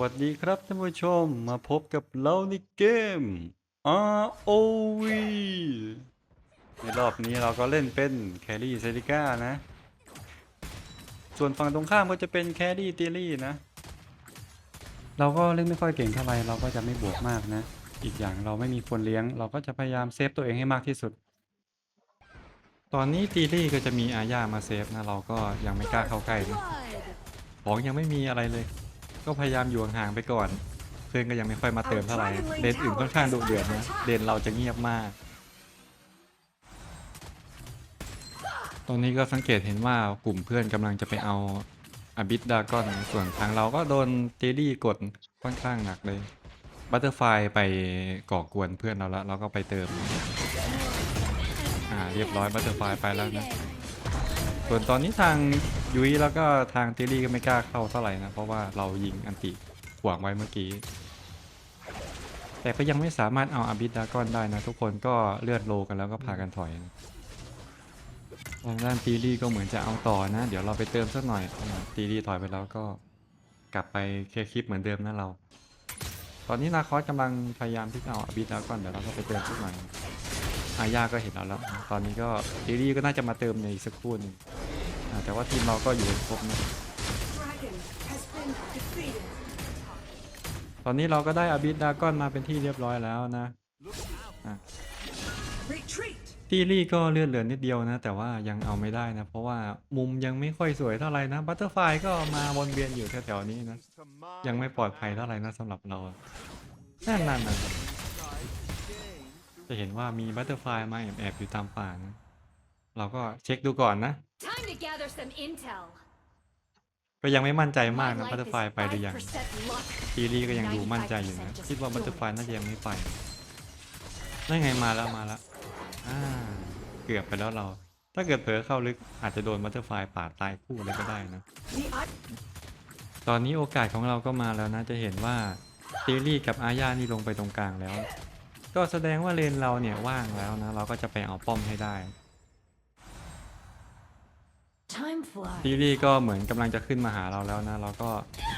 วัสดีครับท่านผู้ชมมาพบกับเราในเกม ROV ในรอบนี้เราก็เล่นเป็นแครี่เซริก้านะ ส่วนฝั่งตรงข้ามก็จะเป็นแครี่เตีลี่นะ เราก็เล่นไม่ค่อยเก่งเท่าไหร่เราก็จะไม่บวกมากนะ อีกอย่างเราไม่มีคนเลี้ยง เราก็จะพยายามเซฟตัวเองให้มากที่สุด ตอนนี้ตีลี่ก็จะมีอาญามาเซฟนะ เราก็ยังไม่กล้าเข้าใกล้นะของยังไม่มีอะไรเลย ก็พยายามอยู่ห่างๆไปก่อน เพื่อนก็ยังไม่ค่อยมาเติมเท่าไหร่เลนอื่นค่อนข้างดุเดือดนะเลนเราจะเงียบมาก ตอนนี้ก็สังเกตเห็นว่ากลุ่มเพื่อนกำลังจะไปเอาอบิดดากอนส่วนทางเราก็โดนเตลี่กดค่อนข้างหนักเลยบัตเตอร์ไฟไปก่อกวนเพื่อนเราแล้วเราก็ไปเติม อ่าเรียบร้อยบัตเตอร์ไฟไปแล้วนะ ส่วนตอนนี้ทาง ยุ้ยแล้วก็ทางเทลลี่ก็ไม่กล้าเข้าเท่าไหร่นะ เพราะว่าเรายิงอันติขวางไว้เมื่อกี้ แต่ก็ยังไม่สามารถเอาอาบิดดากอนได้นะ ทุกคนก็เลือดโลกันแล้วก็พากันถอยนะทางด้านตีลี่ก็เหมือนจะเอาต่อนะ เดี๋ยวเราไปเติมสักหน่อยตีลี่ถอยไปแล้วก็กลับไปเคลียร์คลิปเหมือนเดิมนะเรา ตอนนี้นาคอสกำลังพยายามที่จะเอาอาบิดดากอนเดี๋ยวเราก็ไปเติมสักหน่อยอาญาก็เห็นเราแล้ว ตอนนี้ก็ดีลี่ก็น่าจะมาเติมในอีกสักครู่นึง แต่ว่าทีมเราก็อยู่ครบนะ Dragon has been defeated. ตอนนี้เราก็ได้อาบิดดากอนมาเป็นที่เรียบร้อยแล้วนะ Retreat. ตีลี่ก็เลือดเหลือนิดเดียวนะ แต่ว่ายังเอาไม่ได้นะ เพราะว่ามุมยังไม่ค่อยสวยเท่าไหร่นะบัตเตอร์ไฟก็มาวนเวียนอยู่แถวๆนี้นะ ยังไม่ปลอดภัยเท่าไหร่นะสำหรับเรานั่นนั่นนั่นจะเห็นว่ามีบัตเตอร์ไฟมาแอบๆอยู่ตามป่านะ เราก็เช็คดูก่อนนะ Time to gather some intel. ก็ยังไม่มั่นใจมาก My นะบัต life เตอร์ is ไฟไปหรือยัง 5% luck. ตีลี่ก็ยังดูมั่นใจอยู่นะคิดว่าบัตเตอร์ไฟน่าจะยังไม่ไปนั่นไงมาแล้วมาแล้วอ่าเกือบไปแล้วเรา ถ้าเกิดเผลอเข้าลึกอาจจะโดนบัตเตอร์ไฟปาดตายคู่เลยก็ได้นะ The art ตอนนี้โอกาสของเราก็มาแล้วนะจะเห็นว่าตีลี่กับอาญานี่ลงไปตรงกลางแล้ว ก็แสดงว่าเลนเราเนี่ยว่างแล้วนะ เราก็จะไปเอาป้อมให้ได้ Time flies. ตีลี่ก็เหมือนกำลังจะขึ้นมาหาเราแล้วนะ เราก็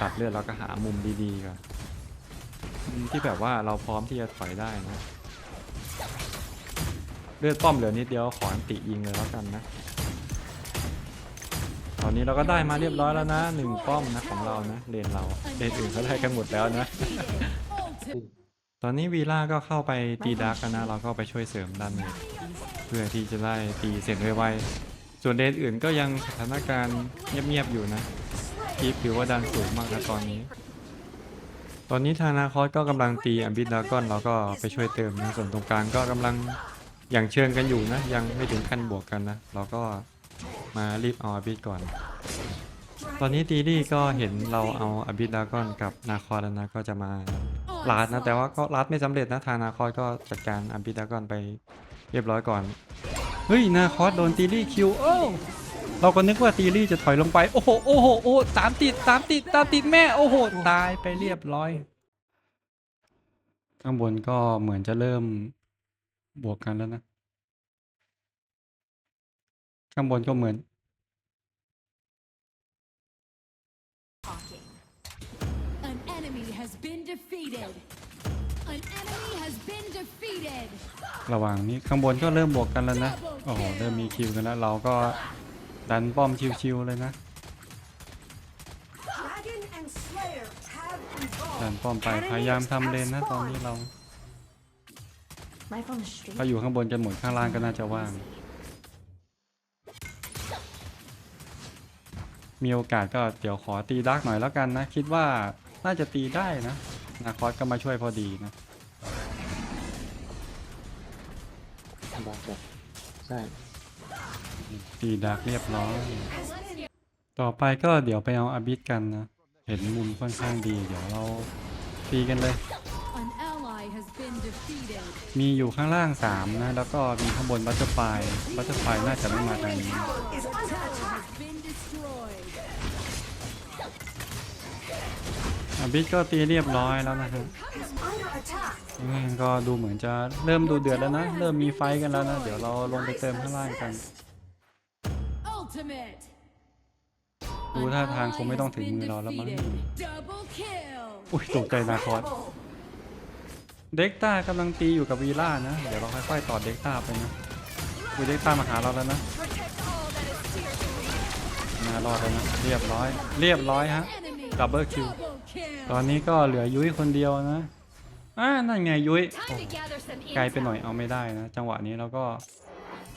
ตัดเลือดเราก็หามุมดีๆก่อนมุมที่แบบว่าเราพร้อมที่จะถอยได้นะ เลือดป้อมเหลือนิดเดียวขออันติยิงเลยแล้วกันนะ ตอนนี้เราก็ได้มาเรียบร้อยแล้วนะหนึ่งป้อมนะของเรานะเลนเราเลนอื่นเขาได้กันหมดแล้วนะ ตอนนี้วีล่าก็เข้าไปตีดาร์กกันนะ เราก็ไปช่วยเสริมด้านในเพื่อที่จะได้ตีเสร็จไวๆ ส่วนเลนอื่นก็ยังสถานการณ์เงียบๆอยู่นะคีฟถือว่าดันสูงมากนะตอนนี้ ตอนนี้ทางนาคอสก็กำลังตีอัมบิดดากอนเราก็ไปช่วยเติมนะส่วนตรงกลางก็กำลังอย่างเชิงกันอยู่นะ ยังไม่ถึงขั้นบวกกันนะ เราก็มารีบเอาอัมบิดก่อน ตอนนี้ตีลี่ก็เห็นเราเอาอัมบิดดากอนกับนาคอสแล้วนะก็จะมาลาดนะแต่ว่าก็ลาดไม่สำเร็จนะทางนาคอสก็จัดการอัมพิดากอนไปเรียบร้อยก่อน เฮ้ย นาคอสโดนตีลี่คิวโอ้เราก็นึกว่าตีลี่จะถอยลงไป โอ้โห โอ้โห โอ้ตามติดตามติดตามติดแม่ โอ้โห ตายไปเรียบร้อย ข้างบนก็เหมือนจะเริ่มบวกกันแล้วนะ ข้างบนก็เหมือน An enemy has been defeated. ระหว่างนี้ข้างบนก็เริ่มบวกกันแล้วนะ โอ้โห เริ่มมีคิวกันแล้ว เราก็ดันป้อมชิวๆเลยนะ Dragon and Slayer have ดัน evolved. ป้อมไป พยายามทำเลนนะตอนนี้เรา Life on the street. ถ้าอยู่ข้างบนจะหมุนข้างล่างก็น่าจะว่าง มีโอกาสก็เดี๋ยวขอตีดักหน่อยแล้วกันนะ คิดว่าน่าจะตีได้นะ นาคอสก็มาช่วยพอดีนะบอกบอกใช่ตีดักเรียบร้อย ต่อไปก็เดี๋ยวไปเอาอาบิสกันนะ เห็นมุมค่อนข้างดี เดี๋ยวเราตีกันเลย An ally has been defeated. มีอยู่ข้างล่างสามนะ แล้วก็มีข้างบนบัตเตอร์ไฟบัตเตอร์ไฟน่าจะไม่มาทางนี้ บิสก็ตีเรียบร้อยแล้วนะครับ Is under attack. อืมก็ดูเหมือนจะเริ่มดูเดือดแล้วนะ เริ่มมีไฟท์กันแล้วนะ เดี๋ยวเราลงไปเติมข้างล่างกัน Ultimate. ดู An ท่าทาง ally คงไม่ต้อง has ถึง been มือเราแล้วมั้ง defeated. Double kill. อุ้ยตกใจนาคอสเด็กต้ากำลังตีอยู่กับวีล่านะ เดี๋ยวเราค่อยๆต่อเด็กต้าไปนะอุ้ยเด็กต้ามาหาเราแล้วนะ Protect all that is dear to me. มารอดแล้วนะ เรียบร้อย เรียบร้อยฮะ Enemy Double kill. double kill. ตอนนี้ก็เหลือยุ้ยคนเดียวนะอ่านั่นไงยุ้ย Time to gather some ไกลไปหน่อย intel. เอาไม่ได้นะ จังหวะนี้เราก็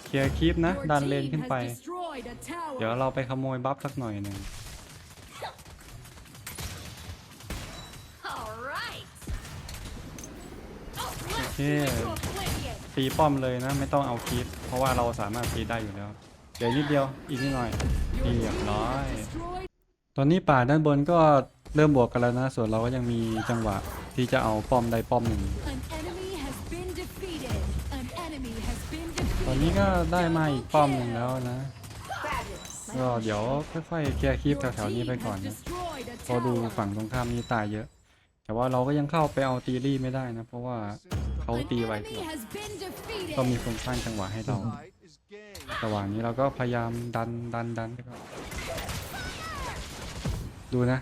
เคลียร์คลิปนะ Your ดันเลน team ขึ้น has ไป destroyed a tower. เดี๋ยวเราไปขโมยบัฟสักหน่อยหนึ่ง All right. Oh, โอ blast เค you into oblivion. ตีป้อมเลยนะ ไม่ต้องเอาคลิป เพราะว่าเราสามารถตีได้อยู่แล้ว เดี๋ยวนิดเดียวอีกนิดหน่อยเรียบร้อย Destroyed ตอนนี้ป่าด้านบนก็ เริ่มบวกกันแล้วนะ ส่วนเราก็ยังมีจังหวะที่จะเอาป้อมใดป้อมหนึ่ง An enemy has been defeated. An enemy has been defeated. ตอนนี้ก็ได้มาอีกป้อมหนึ่งแล้วนะ ก็เดี๋ยวค่อยๆเคลียร์คลิป Your แถวๆนี้ team ไปก่อนนะ destroyed a พราะดู tower. ฝั่งตรงข้ามนี้ตายเยอะ แต่ว่าเราก็ยังเข้าไปเอาตีรี่ไม่ได้นะ เพราะว่าเขา An ตีไว enemy has been defeated. ก็มีคนสร้างจังหวะให้เราระหว่างนี้เราก็พยายามดันดันดันดูนะ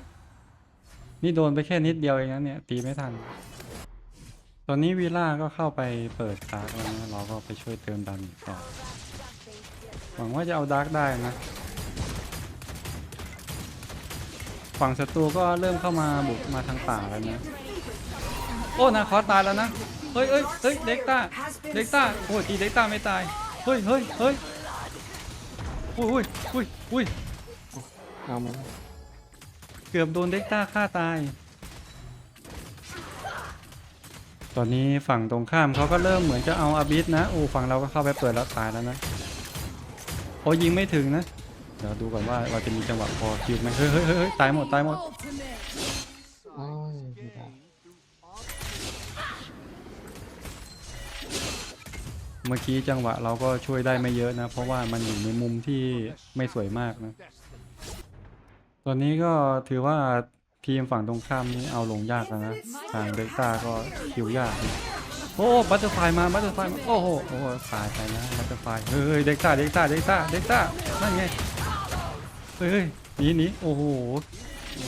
นี่โดนไปแค่นิดเดียวเองนะเนี่ยตีไม่ทัน ตอนนี้วีล่าก็เข้าไปเปิดดาร์กแล้วนะเราก็ไปช่วยเติมดันต่อหวังว่าจะเอาดาร์กได้นะ ฝั่งศัตรูก็เริ่มเข้ามาบุกมาทางป่าแล้วนะโอ้นาคอสตายแล้วนะเฮ้ยเฮ้ยเฮ้ยเด็กต้าเด็กต้าโอ้ยตีเด็กต้าไม่ตายเฮ้ยเฮ้ยเฮ้ยอุ้ยอุ้ยอุ้ยอุ้ยเอามา เกือบโดนเด็กต้าฆ่าตาย ตอนนี้ฝั่งตรงข้ามเขาก็เริ่มเหมือนจะเอาอาบิสนะโอ้ฝั่งเราก็เข้าไปเปิดแล้วตายแล้วนะโอ้ยิงไม่ถึงนะ เดี๋ยวดูก่อนว่าเราจะมีจังหวะพอคิวไหมเฮ้ยเฮ้ยเฮ้ยเฮ้ยตายหมดตายหมดเมื่อกี้จังหวะเราก็ช่วยได้ไม่เยอะนะ เพราะว่ามันอยู่ในมุมที่ไม่สวยมากนะ ตอนนี้ก็ถือว่าทีมฝั่งตรงข้ามนี้เอาลงยากแล้วนะ ทางเดลต้าก็คิวยากนะโอ้บัตเตอร์ไฟมา บัตเตอร์ไฟมา โอ้โห โอ้ตายไปนะ บัตเตอร์ไฟ เฮ้ย เดลต้าเดลต้าเดลต้าเดลต้านั่นไง เฮ้ยหนีหนีโอ้โห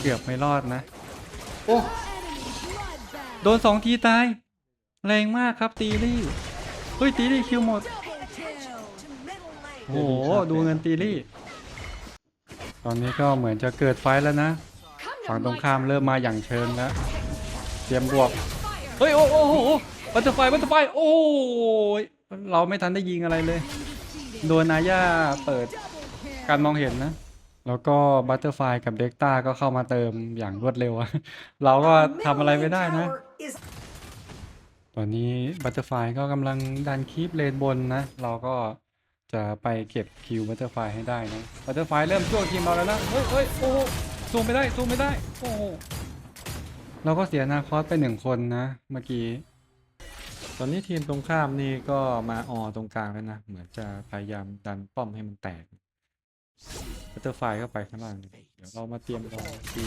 เกือบไม่รอดนะ โอ้ โดนสองทีตาย แรงมากครับตีรี่ เฮ้ยตีรี่คิวหมด โอ้โห ดูเงินตีรี่ ตอนนี้ก็เหมือนจะเกิดไฟท์แล้วนะ Come ฝั่ง to ตรง my ข้าม turn. เริ่มมาอย่างเชิงแล้ว เตรียมบวก Fire. เฮ้ยโอ้โหโอ้โหบัตเตอร์ไฟบัตเตอร์ไฟโอ้ยเราไม่ทันได้ยิงอะไรเลย Defeated. โดนนาย่าเปิด Double kill. การมองเห็นนะ แล้วก็บัตเตอร์ไฟกับเด็กต้าก็เข้ามาเติมอย่างรวดเร็วอะเราก็ Our ทำอะไร middle ไม่ lane ได้นะ tower is ตอนนี้บัตเตอร์ไฟก็กำลังดันคีปเลนบนนะ เราก็ จะไปเก็บคิวบัตเตอร์ไฟให้ได้นะบัตเตอร์ไฟเริ่มช่วงทีมเราแล้วนะเฮ้ยเฮ้ยโอ้โหซูมไม่ได้ซูมไม่ได้โอ้โหเราก็เสียนาคอสไปหนึ่งคนนะเมื่อกี้ ตอนนี้ทีมตรงข้ามนี่ก็มาออตรงกลางแล้วนะ เหมือนจะพยายามดันป้อมให้มันแตกบัตเตอร์ไฟก็ไปข้างล่างเดี๋ยวเรามาเตรียมรอที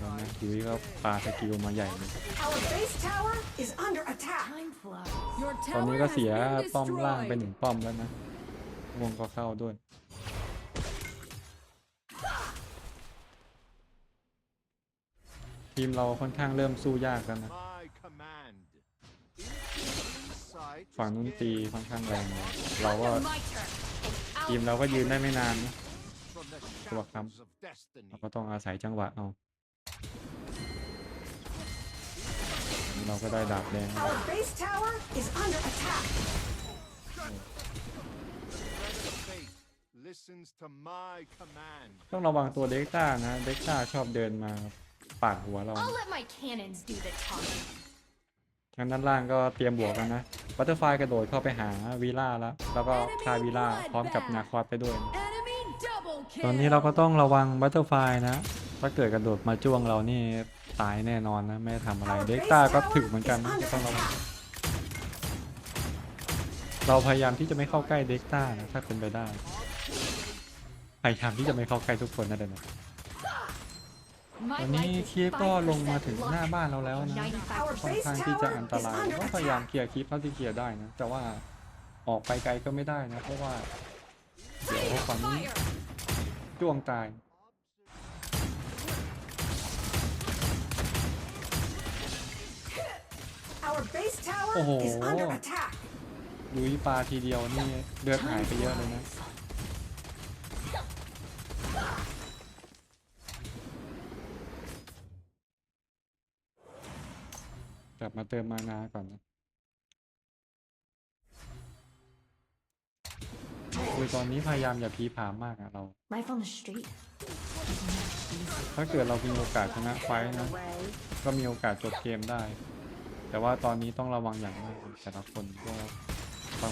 แล้วนะคิวก็ปาสกิลมาใหญ่เลย our base tower is under attack. Time flies. Your ตอนนี้ tower ก็ has เสีย been ป้อมล่างไปห destroyed. นึ่งป้อมแล้วนะ วงก็เข้าด้วย ทีมเราค่อนข้างเริ่มสู้ยากแล้วนะ My command. ฝั่งนู้นตีค่อนข้างแรงเลยเราก็ My turn. ทีมเราก็ยืนได้ไม่นานนะ From the Tua khăm. shadows of destiny. เราก็ต้องอาศัยจังหวะเอา เราก็ได้ดาบแดง Our base tower is under attack. Friend of fate listens to my command. ต้องระวังตัวเด็กต้านะ เด็กต้าชอบเดินมาปาดหัวเรา I'll let my cannons do the talking. ทางด้านล่างก็เตรียมบวกกันนะบัตเตอร์ไฟกระโดดเข้าไปหาวีล่าแล้ว แล้วก็พาวีล่าพร้อมกับนาคอสไปด้วย Enemy double kill. ตอนนี้เราก็ต้องระวังบัตเตอร์ไฟนะ ถ้าเกิดกระโดดมาจ้วงเรานี่ ตายแน่นอนนะไม่ได้ทำอะไร Our เด็ก base ต้าก็ tower ถึกเหมือนกัน is นะ under ก็ต้องระวัง attack. เราพยายามที่จะไม่เข้าใกล้เด็กต้านะถ้าเป็นไปได้ พยายามที่จะไม่เข้าใกล้ทุกคนนั่นเองนะ My ตอนนี้ life is คีฟก็ลงมา5%ถึง luck หน้าบ้านเราแล้วนะ95%ค่อนข้างที่จะอันตรายก็พยายามเคลียร์คลิปเท่าที่เคลียร์ได้นะ แต่ว่าออกไปไกลก็ไม่ได้นะ เพราะว่า เดี๋ยวฝั่งนี้ Fire. จ้วงตาย Our base tower Oh. is under attack. ลุยปลาทีเดียวนี่เลือดหายไปเยอะเลยนะกลับมาเติมมานาก่อนนะคือตอนนี้พยายามอย่าพีผามากอะเรา Life on the street. ถ้าเกิดเรามีโอกาสชนะไฟท์นะ ก็มีโอกาสจบเกมได้ แต่ว่าตอนนี้ต้องระวังอย่างมากแต่ละคนก็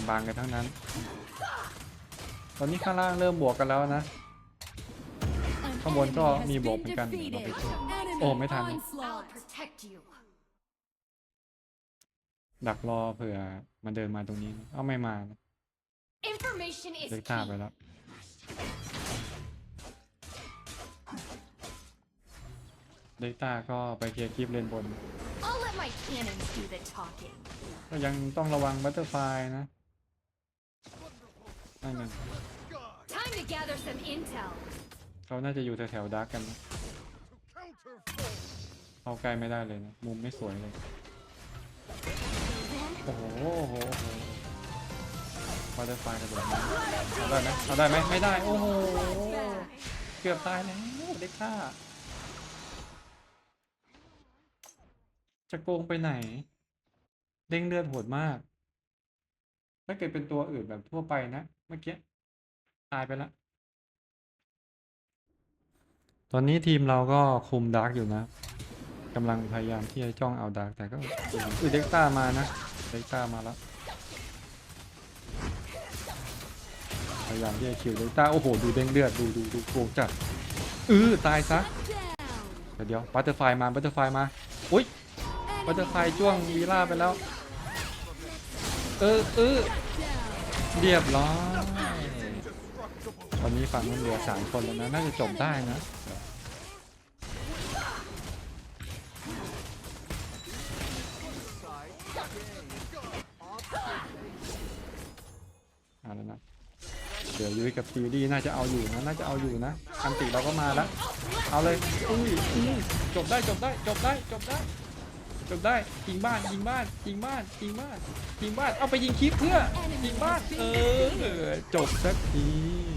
บางๆกันทั้งนั้น ตอนนี้ข้างล่างเริ่มบวกกันแล้วนะ An ข้างบนก็ enemy has มีบวก been เหมือนกันเดี๋ยวเราไป defeated. ช่วย Enemy โอ้ไม่ทัน I'll onslaught. protect you. ดักรอเผื่อมันเดินมาตรงนี้นะเอาไม่มานะ Information is เล็กท่า key. ไปแล้วเล็กตาก็ไปเคลียร์คลิปเลนบน I'll let my cannons do the talking. ก็ยังต้องระวังบัตเตอร์ไฟนะนั่นมัน Time to gather some intel. เขาน่าจะอยู่แถวๆดักกันนะ Counter force. เข้าใกล้ไม่ได้เลยนะมุมไม่สวยเลย โอ้โหโอ้โหโอ้โหบัตเตอร์ไฟกระโดดมาเอาได้ไหมเอาได้ไหมไม่ได้ โอ้โห เกือบตายแล้วเด็กข้า จะโกงไปไหน เด้งเลือดโหดมาก ถ้าเกิดเป็นตัวอื่นแบบทั่วไปนะ เมื่อกี้ ตายไปแล้วตอนนี้ทีมเราก็คุมดาร์กอยู่นะกำลังพยายามที่จะจ้องเอาดาร์กแต่ก็อือเด็กต้ามานะเด็กต้ามาแล้วพยายามที่จะคิวเด็กต้าโอ้โหดูเด้งเลือดดูดูดูโกงจัดอือตายซะเดี๋ยวบัตเตอร์ไฟมาบัตเตอร์ไฟมาอุ้ย บัตเตอร์ไฟจ้วงวีล่าไปแล้ว เออเออเรียบร้อยตอนนี้ฝั่งมันเหลือสามคนแล้วนะ น่าจะจบได้นะเอาแล้วนะเดี๋ยวยุ้ยกับฟิวดี้น่าจะเอาอยู่นะ น่าจะเอาอยู่นะอันติเราก็มาแล้ว เอาเลยอุ้ยอุ้ยจบได้จบได้จบได้จบได้ จบได้ยิงบ้านยิงบ้านยิงบ้านยิงบ้านยิงบ้านเอาไปยิงคลิปเพื่อยิงบ้านเออจบสักที